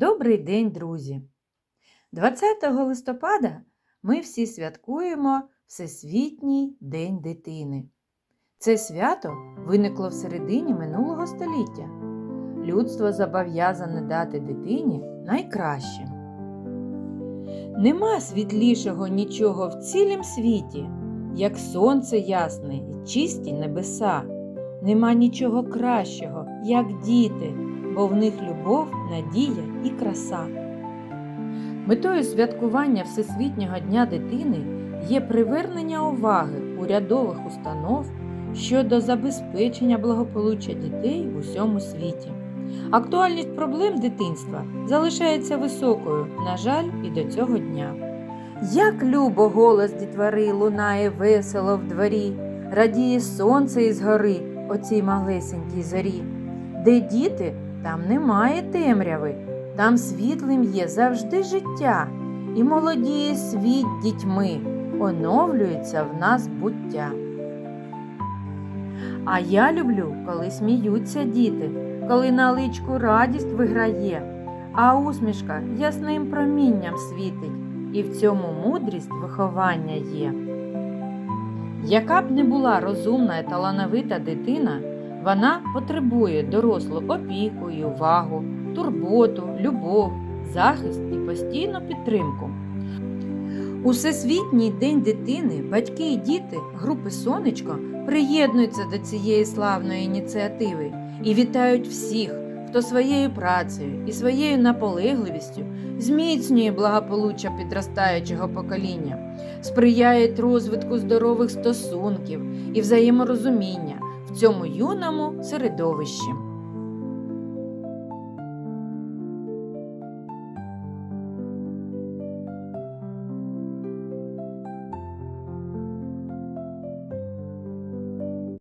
Добрий день, друзі! 20 листопада ми всі святкуємо Всесвітній День дитини. Це свято виникло в середині минулого століття. Людство зобов'язане дати дитині найкраще. Нема світлішого нічого в цілім світі, як сонце ясне і чисті небеса. Нема нічого кращого, як діти, бо в них любов, надія і краса. Метою святкування Всесвітнього дня дитини є привернення уваги урядових установ щодо забезпечення благополуччя дітей в усьому світі. Актуальність проблем дитинства залишається високою, на жаль, і до цього дня. Як любо голос дітвари лунає весело в дворі, радіє сонце із гори, оцій малесенькій зорі. Де діти, там немає темряви, там світлим є завжди життя, і молодіє світ дітьми, оновлюється в нас буття. А я люблю, коли сміються діти, коли на личку радість виграє, а усмішка ясним промінням світить, і в цьому мудрість виховання є. Яка б не була розумна і талановита дитина, вона потребує дорослу опіку і увагу, турботу, любов, захист і постійну підтримку. У Всесвітній день дитини батьки і діти групи Сонечко приєднуються до цієї славної ініціативи і вітають всіх, хто своєю працею і своєю наполегливістю зміцнює благополуччя підростаючого покоління, сприяє розвитку здорових стосунків і взаєморозуміння в цьому юному середовищі.